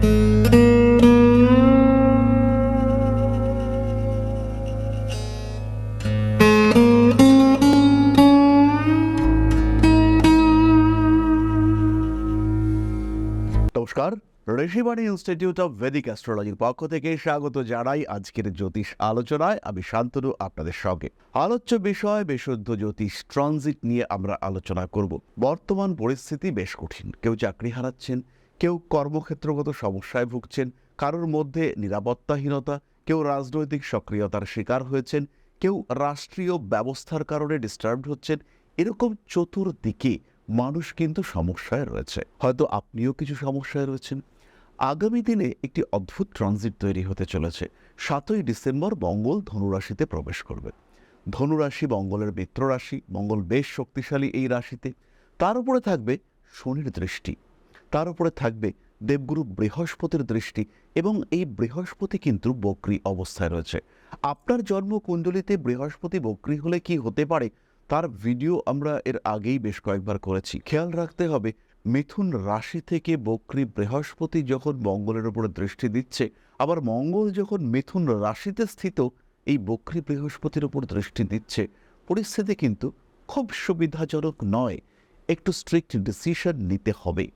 নমস্কার, Rishibani institute of Vedic অ্যাস্ট্রোলজির পক্ষ থেকে স্বাগত জানাই আজকের জ্যোতিষ আলোচনায়। আমি শান্তনু, আপনাদের সঙ্গে। আলোচ্য বিষয়, বিশুদ্ধ জ্যোতিষ ট্রানজিট নিয়ে আমরা আলোচনা করব। বর্তমান পরিস্থিতি বেশ কঠিন। কেউ চাকরি হারাচ্ছেন কেউ কর্মক্ষেত্রগত সমস্যায় ভুগছেন, কারোর মধ্যে নিরাপত্তাহীনতা, কেউ রাজনৈতিক সক্রিয়তার শিকার হয়েছেন, কেউ রাষ্ট্রীয় ব্যবস্থার কারণে ডিস্টার্বড হচ্ছেন, এরকম চতুর্দিকে মানুষ কিন্তু সমস্যায় রয়েছে। হয়তো আপনিও কিছু সমস্যায় রয়েছেন। আগামী দিনে একটি অদ্ভুত ট্রানজিট তৈরি হতে চলেছে। সাতই ডিসেম্বর মঙ্গল ধনুরাশিতে প্রবেশ করবে। ধনুরাশি মঙ্গলের মিত্র রাশি মঙ্গল বেশ শক্তিশালী এই রাশিতে। তার উপরে থাকবে শনির দৃষ্টি। তার উপরে থাকবে দেবগুরু বৃহস্পতির দৃষ্টি এবং এই বৃহস্পতি কিন্তু বক্রি অবস্থায় রয়েছে। আপনার জন্মকুণ্ডলিতে বৃহস্পতি বক্রি হলে কি হতে পারে তার ভিডিও আমরা এর আগেই বেশ কয়েকবার করেছি। খেয়াল রাখতে হবে, মিথুন রাশি থেকে বক্রী বৃহস্পতি যখন মঙ্গলের উপরে দৃষ্টি দিচ্ছে, আবার মঙ্গল যখন মিথুন রাশিতে স্থিত, এই বক্রী বৃহস্পতির উপর দৃষ্টি দিচ্ছে, পরিস্থিতি কিন্তু খুব সুবিধাজনক নয়। একটু স্ট্রিক্ট ডিসিশন নিতে হবে।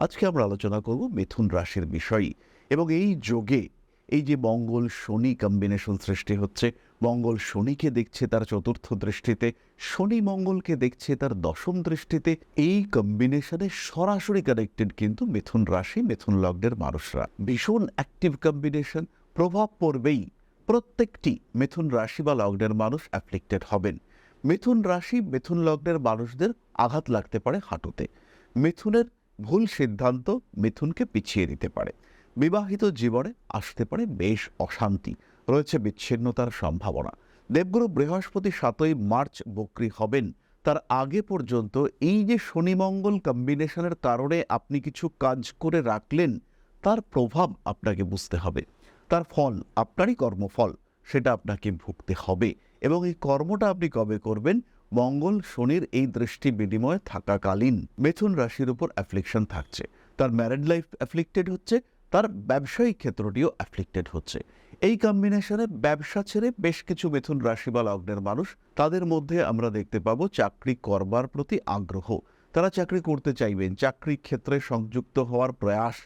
আজকে আমরা আলোচনা করব মিথুন রাশির বিষয়ই এবং এই যোগে এই যে মঙ্গল শনি কম্বিনেশন সৃষ্টি হচ্ছে, মঙ্গল শনিকে দেখছে তার চতুর্থ দৃষ্টিতে, শনি মঙ্গলকে দেখছে তার দশম দৃষ্টিতে, এই কম্বিনেশনে সরাসরি কানেক্টেড কিন্তু মিথুন রাশি, মিথুন লগ্নের মানুষরা। ভীষণ অ্যাক্টিভ কম্বিনেশন প্রভাব পড়বেই। প্রত্যেকটি মিথুন রাশি বা লগ্নের মানুষ অ্যাফ্লিক্টেড হবেন। মিথুন রাশি, মিথুন লগ্নের মানুষদের আঘাত লাগতে পারে হাঁটুতে। মিথুনের ভুল সিদ্ধান্ত মিথুনকে পিছিয়ে দিতে পারে। বিবাহিত জীবনে আসতে পারে বেশ অশান্তি। রয়েছে বিচ্ছিন্নতার সম্ভাবনা। দেবগুরু বৃহস্পতি সাতই মার্চ বক্রি হবেন। তার আগে পর্যন্ত এই যে শনি মঙ্গল কম্বিনেশনের কারণে আপনি কিছু কাজ করে রাখলেন, তার প্রভাব আপনাকে বুঝতে হবে। তার ফল, আপনারই কর্মফল, সেটা আপনাকে ভুগতে হবে। এবং এই কর্মটা আপনি কবে করবেন মঙ্গল শনির এই দৃষ্টি বিনিময়ে থাকাকালীন মিথুন রাশির উপর অ্যাফ্লিকশন থাকছে। তার ম্যারেড লাইফ অ্যাফ্লিক্টেড হচ্ছে, তার ব্যবসায়িক ক্ষেত্রটিও অ্যাফ্লিক্টেড হচ্ছে। এই কম্বিনেশনে ব্যবসা ছেড়ে বেশ কিছু মিথুন রাশি বা লগ্নের মানুষ, তাদের মধ্যে আমরা দেখতে পাবো চাকরি করবার প্রতি আগ্রহ। তারা চাকরি করতে চাইবেন চাকরি ক্ষেত্রে সংযুক্ত হওয়ার প্রয়াস,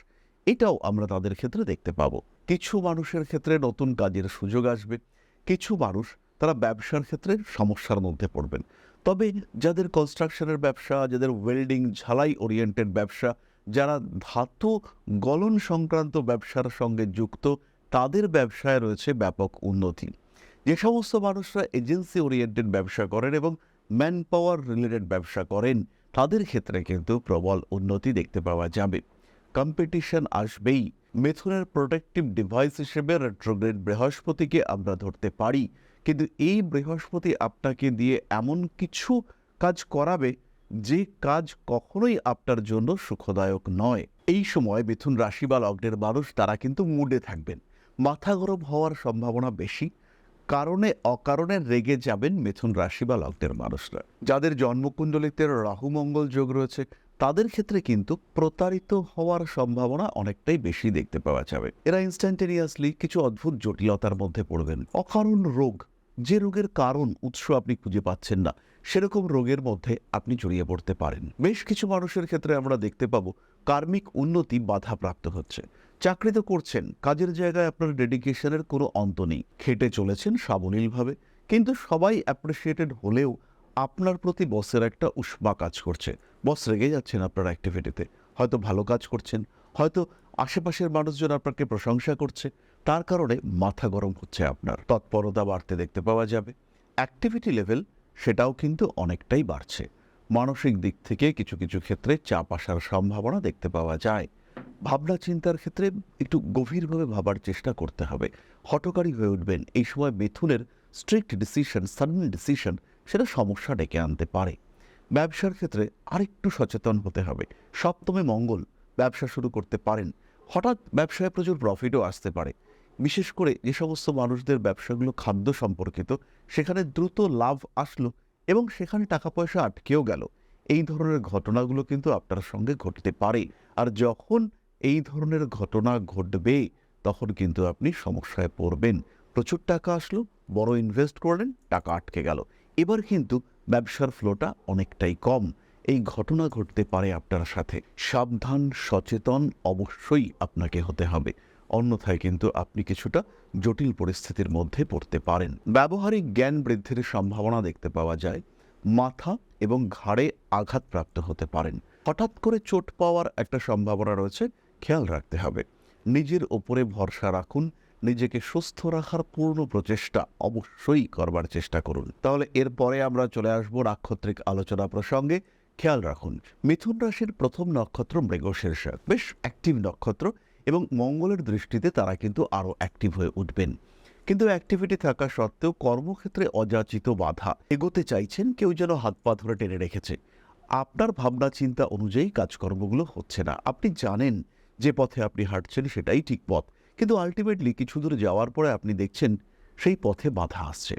এটাও আমরা তাদের ক্ষেত্রে দেখতে পাবো। কিছু মানুষের ক্ষেত্রে নতুন কাজের সুযোগ আসবে, কিছু মানুষ তারা ব্যবসার ক্ষেত্রে সমস্যার মধ্যে পড়বেন। তবে যাদের কনস্ট্রাকশনের ব্যবসা, যাদের ওয়েল্ডিং ঝালাই ওরিয়েন্টেড ব্যবসা, যারা ধাতু গলন সংক্রান্ত ব্যবসার সঙ্গে যুক্ত, তাদের ব্যবসায় রয়েছে ব্যাপক উন্নতি। যে সমস্ত মানুষরা এজেন্সি ওরিয়েন্টেড ব্যবসা করেন এবং ম্যান পাওয়ার রিলেটেড ব্যবসা করেন, তাদের ক্ষেত্রে কিন্তু প্রবল উন্নতি দেখতে পাওয়া যাবে। কম্পিটিশন আসবেই। মিথুনের প্রোটেক্টিভ ডিভাইস হিসেবে রেট্রোগ্রেড বৃহস্পতিকে আমরা ধরতে পারি। কিন্তু এই বৃহস্পতি আপনাকে দিয়ে এমন কিছু কাজ করাবে যে কাজ কখনোই আপনার জন্য সুখদায়ক নয়। এই সময় মিথুন রাশি বা লগ্নের মানুষ তারা কিন্তু মুডে থাকবেন। মাথা গরম হওয়ার সম্ভাবনা বেশি। কারণে অকারণে রেগে যাবেন মিথুন রাশি বা লগ্নের মানুষরা। যাদের জন্মকুণ্ডলিতে রাহু মঙ্গল যোগ রয়েছে, তাদের ক্ষেত্রে কিন্তু প্রতারিত হওয়ার সম্ভাবনা অনেকটাই বেশি দেখতে পাওয়া যাবে। এরা ইনস্ট্যান্টেনিয়াসলি কিছু অদ্ভুত জটিলতার মধ্যে পড়বেন। অকারণ রোগ যে রোগের কারণ উৎস আপনি খুঁজে পাচ্ছেন না, সেরকম রোগের মধ্যে আপনি জড়িয়ে পড়তে পারেন। বেশ কিছু মানুষের ক্ষেত্রে আমরা দেখতে পাবো কার্মিক উন্নতি বাধাপ্রাপ্ত হচ্ছে। চাকরি তো করছেন, কাজের জায়গায় আপনার ডেডিকেশনের কোনো অন্ত নেই। খেটে চলেছেন সাবলীলভাবে, কিন্তু সবাই অ্যাপ্রিসিয়েটেড হলেও আপনার প্রতি বসের একটা উষ্মা কাজ করছে। বস রেগে যাচ্ছেন আপনার অ্যাক্টিভিটিতে হয়তো ভালো কাজ করছেন, হয়তো আশেপাশের মানুষজন আপনাকে প্রশংসা করছে তার কারণে মাথা গরম হচ্ছে আপনার। তৎপরতা বাড়তে দেখতে পাওয়া যাবে। অ্যাক্টিভিটি লেভেল সেটাও কিন্তু অনেকটাই বাড়ছে। মানসিক দিক থেকে কিছু কিছু ক্ষেত্রে চাপ আসার সম্ভাবনা দেখতে পাওয়া যায়। ভাবনা চিন্তার ক্ষেত্রে একটু গভীরভাবে ভাবার চেষ্টা করতে হবে। হটকারী হয়ে উঠবেন। এই সময় মিথুনের স্ট্রিক্ট ডিসিশন সাডেন ডিসিশন সেটা সমস্যা ডেকে আনতে পারে। ব্যবসার ক্ষেত্রে আরেকটু সচেতন হতে হবে। সপ্তমে মঙ্গল, ব্যবসা শুরু করতে পারেন। হঠাৎ ব্যবসায় প্রচুর প্রফিটও আসতে পারে। বিশেষ করে যে সমস্ত মানুষদের ব্যবসাগুলো খাদ্য সম্পর্কিত, সেখানে দ্রুত লাভ আসলো এবং সেখানে টাকা পয়সা আটকেও গেল। এই ধরনের ঘটনাগুলো কিন্তু আপনার সঙ্গে ঘটতে পারে। আর যখন এই ধরনের ঘটনা ঘটবে, তখন কিন্তু আপনি সমস্যায় পড়বেন। প্রচুর টাকা আসলো, বড় ইনভেস্ট করলেন, টাকা আটকে গেল। এবার কিন্তু ব্যবসার ফ্লোটা অনেকটাই কম। এই ঘটনা ঘটতে পারে আপনার সাথে। সাবধান, সচেতন অবশ্যই আপনাকে হতে হবে। অন্যথায় কিন্তু আপনি কিছুটা জটিল পরিস্থিতির মধ্যে পড়তে পারেন। ব্যবহারিক জ্ঞান বৃদ্ধির সম্ভাবনা দেখতে পাওয়া যায়। মাথা এবং ঘাড়ে আঘাতপ্রাপ্ত হতে পারেন। হঠাৎ করে চোট পাওয়ার একটা সম্ভাবনা রয়েছে, খেয়াল রাখতে হবে। নিজের ওপরে ভরসা রাখুন, নিজেকে সুস্থ রাখার পূর্ণ প্রচেষ্টা অবশ্যই করবার চেষ্টা করুন। তাহলে এরপরে আমরা চলে আসব নাক্ষত্রিক আলোচনা প্রসঙ্গে। খেয়াল রাখুন, মিথুন রাশির প্রথম নক্ষত্র মৃগশীর্ষ বেশ অ্যাক্টিভ নক্ষত্র এবং মঙ্গলের দৃষ্টিতে তারা কিন্তু আরও অ্যাক্টিভ হয়ে উঠবেন। কিন্তু অ্যাক্টিভিটি থাকা সত্ত্বেও কর্মক্ষেত্রে অযাচিত বাধা এগোতে চাইছেন কেউ যেন হাত পা ধরে টেনে রেখেছে। আপনার ভাবনা চিন্তা অনুযায়ী কাজকর্মগুলো হচ্ছে না। আপনি জানেন যে পথে আপনি হাঁটছেন সেটাই ঠিক পথ। কিন্তু আলটিমেটলি কিছু দূর যাওয়ার পরে আপনি দেখছেন সেই পথে বাধা আসছে।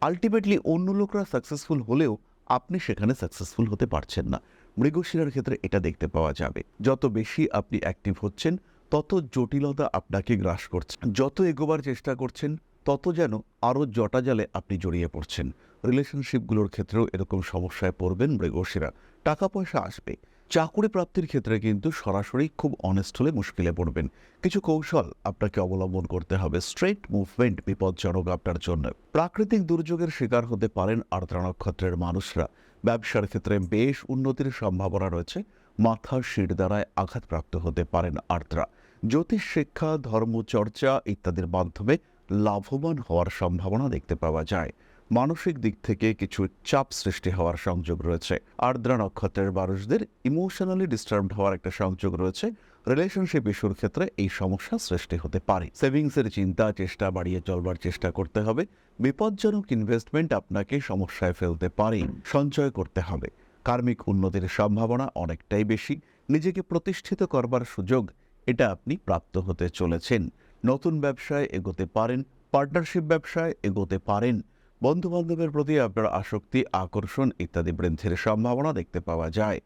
আলটিমেটলি অন্য লোকরা সাকসেসফুল হলেও আপনি সেখানে সাকসেসফুল হতে পারছেন না। মৃগশিরার ক্ষেত্রে এটা দেখতে পাওয়া যাবে। যত বেশি আপনি অ্যাক্টিভ হচ্ছেন তত জটিলতা আপনাকে গ্রাস করছে। যত এগোবার চেষ্টা করছেন, তত যেন আরও জটাজালে আপনি জড়িয়ে পড়ছেন। রিলেশনশিপগুলোর ক্ষেত্রেও এরকম সমস্যায় পড়বেন মৃগশিরা। টাকা পয়সা আসবে। চাকুরি প্রাপ্তির ক্ষেত্রে কিন্তু সরাসরি খুব অনেস্ট হলে মুশকিলে পড়বেন। কিছু কৌশল আপনাকে অবলম্বন করতে হবে। স্ট্রেট মুভমেন্ট বিপজ্জনক আপনার জন্য। প্রাকৃতিক দুর্যোগের শিকার হতে পারেন আর্দ্রা নক্ষত্রের মানুষরা। ব্যবসার ক্ষেত্রে বেশ উন্নতির সম্ভাবনা রয়েছে। মাথা শির দ্বারায় আঘাতপ্রাপ্ত হতে পারেন আর্দ্রা। জ্যোতিষ শিক্ষা ধর্মচর্চা ইত্যাদির মাধ্যমে লাভবান হওয়ার সম্ভাবনা দেখতে পাওয়া যায়। মানসিক দিক থেকে কিছু চাপ সৃষ্টি হওয়ার সংযোগ রয়েছে। আর্দ্রা নক্ষত্রের মানুষদের ইমোশনালি ডিস্টার্বড হওয়ার একটা সংযোগ রয়েছে। রিলেশনশিপ ইস্যুর ক্ষেত্রে এই সমস্যা সৃষ্টি হতে পারে। সেভিংসের চিন্তা, চেষ্টা বাড়িয়ে চলবার চেষ্টা করতে হবে। বিপজ্জনক ইনভেস্টমেন্ট আপনাকে সমস্যায় ফেলতে পারে। সঞ্চয় করতে হবে। কার্মিক উন্নতির সম্ভাবনা অনেকটাই বেশি। নিজেকে প্রতিষ্ঠিত করবার সুযোগ এটা আপনি প্রাপ্ত হতে চলেছেন। নতুন ব্যবসায় এগোতে পারেন পার্টনারশিপ ব্যবসায় এগোতে পারেন। বন্ধু বান্ধবের প্রতি আপনার আসক্তি, আকর্ষণ ইত্যাদি বৃদ্ধির সম্ভাবনা দেখতে পাওয়া যায়।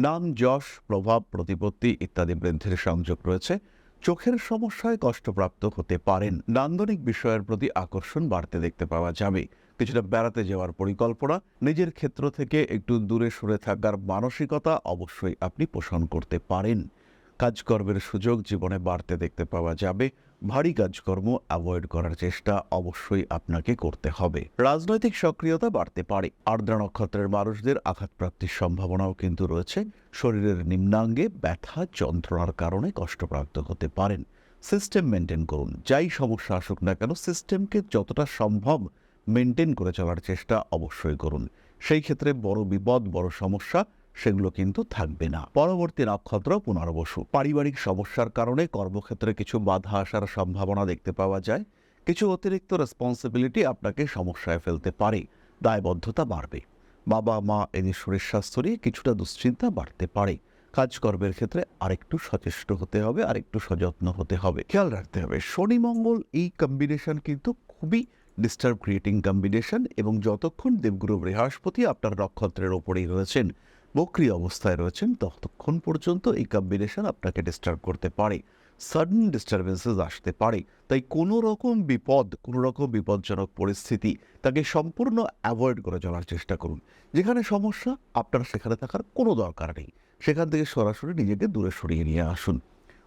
নাম, যশ, প্রভাব, প্রতিপত্তি ইত্যাদি বৃদ্ধির সংযোগ রয়েছে। চোখের সমস্যায় কষ্টপ্রাপ্ত হতে পারেন। নান্দনিক বিষয়ের প্রতি আকর্ষণ বাড়তে দেখতে পাওয়া যাবে। কিছুটা বেড়াতে যাওয়ার পরিকল্পনা, নিজের ক্ষেত্র থেকে একটু দূরে সরে থাকার মানসিকতা অবশ্যই আপনি পোষণ করতে পারেন। কাজকর্মের সুযোগ জীবনে বাড়তে দেখতে পাওয়া যাবে। ভারী কাজকর্ম অ্যাভয়েড করার চেষ্টা অবশ্যই আপনাকে করতে হবে। রাজনৈতিক সক্রিয়তা বাড়তে পারে। আর্দ্রা নক্ষত্রের মানুষদের আঘাতপ্রাপ্তির সম্ভাবনাও কিন্তু রয়েছে। শরীরের নিম্নাঙ্গে ব্যথা, যন্ত্রণার কারণে কষ্টপ্রাপ্ত হতে পারেন। সিস্টেম মেনটেন করুন। যাই সমস্যা আসুক না কেন, সিস্টেমকে যতটা সম্ভব মেনটেন করে চলার চেষ্টা অবশ্যই করুন। সেই ক্ষেত্রে বড় বিপদ, বড় সমস্যা সেগুলো কিন্তু থাকবে না। পরবর্তী নক্ষত্র পুনর্বসু। পারিবারিক সমস্যার কারণে কর্মক্ষেত্রে কিছু বাধা আসার সম্ভাবনা দেখতে পাওয়া যায়। কিছু অতিরিক্ত রেসপন্সিবিলিটি আপনাকে সমস্যায় ফেলতে পারে। দায়বদ্ধতা বাড়বে। বাবা, মা এদের শরীর স্বাস্থ্য নিয়ে কিছুটা দুশ্চিন্তা বাড়তে পারে। কাজকর্মের ক্ষেত্রে আরেকটু সচেষ্ট হতে হবে, আরেকটু সযত্ন হতে হবে। খেয়াল রাখতে হবে, শনি মঙ্গল এই কম্বিনেশন কিন্তু খুবই ডিস্টার্ব ক্রিয়েটিং কম্বিনেশন এবং যতক্ষণ দেবগুরু বৃহস্পতি আপনার নক্ষত্রের ওপরেই রয়েছেন বক্রি অবস্থায় রয়েছেন, ততক্ষণ পর্যন্ত এই কম্বিনেশন আপনাকে ডিস্টার্ব করতে পারে। সাডেন ডিস্টারবেন্সেস আসতে পারে। তাই কোনো রকম বিপদ, কোনো রকম বিপজ্জনক পরিস্থিতি তাকে সম্পূর্ণ অ্যাভয়েড করে চলার চেষ্টা করুন। যেখানে সমস্যা, আপনার সেখানে থাকার কোনো দরকার নেই। সেখান থেকে সরাসরি নিজেকে দূরে সরিয়ে নিয়ে আসুন।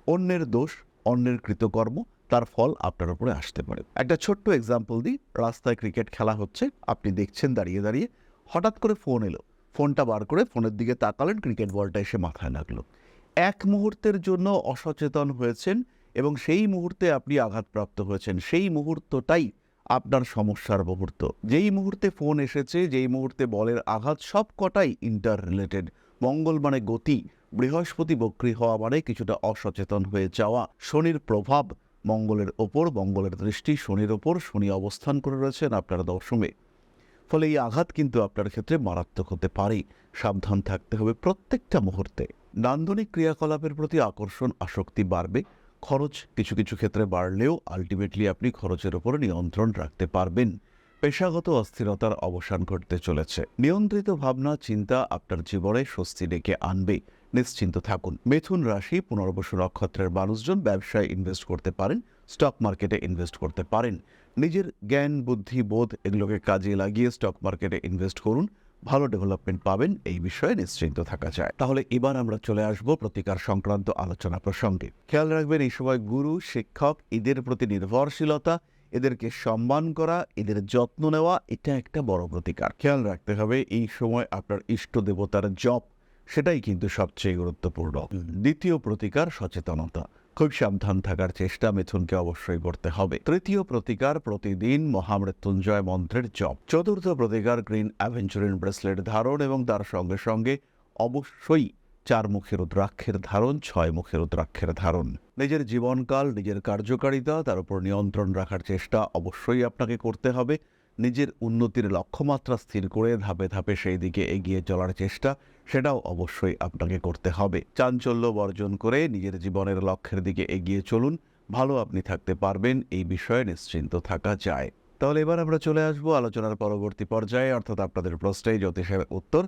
অন্যের দোষ, অন্যের কৃতকর্ম, তার ফল আপনার উপরে আসতে পারে। একটা ছোট্ট এক্সাম্পল দিই। রাস্তায় ক্রিকেট খেলা হচ্ছে। আপনি দেখছেন, দাঁড়িয়ে দাঁড়িয়ে হঠাৎ করে ফোন এলো। ফোনটা বার করে ফোনের দিকে তাকালেন, ক্রিকেট বলটা এসে মাথায় লাগল এক মুহূর্তের জন্য অসচেতন হয়েছেন এবং সেই মুহূর্তে আপনি আঘাতপ্রাপ্ত হয়েছেন। সেই মুহূর্তটাই আপনার সমস্যার মুহূর্ত। যেই মুহূর্তে ফোন এসেছে, যেই মুহূর্তে বলের আঘাত, সব কটাই ইন্টার রিলেটেড মঙ্গল মানে গতি, বৃহস্পতি বক্রী হওয়া মানে কিছুটা অসচেতন হয়ে যাওয়া। শনির প্রভাব মঙ্গলের ওপর, মঙ্গলের দৃষ্টি শনির ওপর, শনি অবস্থান করে রয়েছেন আপনার দশমে। ফলে এই আঘাত কিন্তু আপনার ক্ষেত্রে মারাত্মক হতে পারে সাবধান থাকতে হবে প্রত্যেকটা মুহূর্তে। নান্দনিক ক্রিয়াকলাপের প্রতি আকর্ষণ, আসক্তি বাড়বে। খরচ কিছু কিছু ক্ষেত্রে বাড়লেও আলটিমেটলি আপনি খরচের উপর নিয়ন্ত্রণ রাখতে পারবেন। পেশাগত অস্থিরতার অবসান ঘটতে চলেছে। নিয়ন্ত্রিত ভাবনা, চিন্তা আপনার জীবনে স্বস্তি ডেকে আনবে। নিশ্চিন্ত থাকুন। মিথুন রাশি, পুনর্বসু নক্ষত্রের মানুষজন ব্যবসায় ইনভেস্ট করতে পারেন স্টক মার্কেটে ইনভেস্ট করতে পারেন। নিজের জ্ঞান বুদ্ধি বোধ এগুলোকে কাজে লাগিয়ে স্টক মার্কেটে ইনভেস্ট করুন। ভালো ডেভেলপমেন্ট পাবেন এই বিষয়ে নিশ্চিন্ত থাকা যায়। তাহলে এবার আমরা চলে আসব প্রতিকার সংক্রান্ত আলোচনা প্রসঙ্গে। খেয়াল রাখবেন এই সময় গুরু শিক্ষক এদের প্রতি নির্ভরশীলতা এদেরকে সম্মান করা এদের যত্ন নেওয়া এটা একটা বড় প্রতিকার। খেয়াল রাখতে হবে এই সময় আপনার ইষ্ট দেবতার জপ সেটাই কিন্তু সবচেয়ে গুরুত্বপূর্ণ। দ্বিতীয় প্রতিকার সচেতনতা। খুব সাবধান থাকার চেষ্টা মিথুনকে অবশ্যই করতে হবে। তৃতীয় প্রতিকার প্রতিদিন মহামৃত্যুঞ্জয় মন্ত্রের জপ। চতুর্থ প্রতিকার গ্রিন অ্যাভেঞ্চুরিন ব্রেসলেট ধারণ এবং তার সঙ্গে সঙ্গে অবশ্যই চার মুখের রুদ্রাক্ষের ধারণ, ছয় মুখের রুদ্রাক্ষের ধারণ। নিজের জীবনকাল, নিজের কার্যকারিতা, তার উপর নিয়ন্ত্রণ রাখার চেষ্টা অবশ্যই আপনাকে করতে হবে। নিজের উন্নতির লক্ষ্যমাত্রা স্থির করে ধাপে ধাপে সেই দিকে এগিয়ে চলার চেষ্টা সেটাও অবশ্যই আপনাকে করতে হবে। চাঞ্চল্য বর্জন করে নিজের জীবনের লক্ষ্যের দিকে এগিয়ে চলুন। ভালো আপনি থাকতে পারবেন, এই বিষয়ে নিশ্চিন্ত থাকা যায়। তাহলে এবার আমরা চলে আসব আলোচনার পরবর্তী পর্যায়ে। অর্থাৎ আপনাদের প্রশ্নে জ্যোতিষের উত্তর।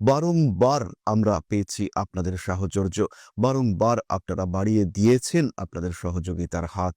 বারংবার আমরা পেয়েছি আপনাদের সাহচর্য বারংবার আপনারা বাড়িয়ে দিয়েছেন আপনাদের সহযোগিতার হাত।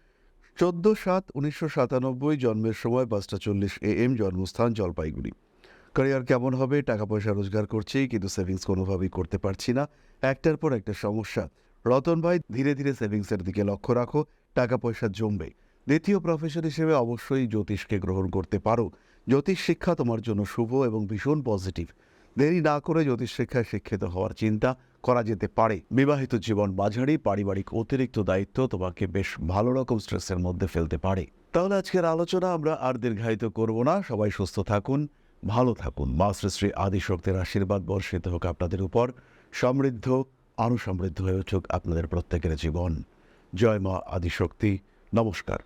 চোদ্দ সাত উনিশশো সাতানব্বই জন্মের সময় পাঁচটা চল্লিশ এ এম জন্মস্থান জলপাইগুড়ি। ক্যারিয়ার কেমন হবে? টাকা পয়সা রোজগার করছি, কিন্তু সেভিংস কোনোভাবেই করতে পারছি না। একটার পর একটা সমস্যা। রতন ভাই, ধীরে ধীরে সেভিংসের দিকে লক্ষ্য রাখো টাকা পয়সা জমবে। দ্বিতীয় প্রফেশন হিসেবে অবশ্যই জ্যোতিষকে গ্রহণ করতে পারো। জ্যোতিষ শিক্ষা তোমার জন্য শুভ এবং ভীষণ পজিটিভ দেরি না করে জ্যোতিষ শিক্ষায় শিক্ষিত হওয়ার চিন্তা করা যেতে পারে। বিবাহিত জীবন মাঝারি, পারিবারিক অতিরিক্ত দায়িত্ব তোমাকে বেশ ভালো রকম স্ট্রেসের মধ্যে ফেলতে পারে। তাহলে আজকের আলোচনা আমরা আর দীর্ঘায়িত করব না। সবাই সুস্থ থাকুন, ভালো থাকুন। মা শ্রী শ্রী আদিশক্তির আশীর্বাদ বর্ষিত হোক আপনাদের উপর। সমৃদ্ধ আরও সমৃদ্ধ হয়ে উঠুক আপনাদের প্রত্যেকের জীবন। জয় মা আদিশক্তি। নমস্কার।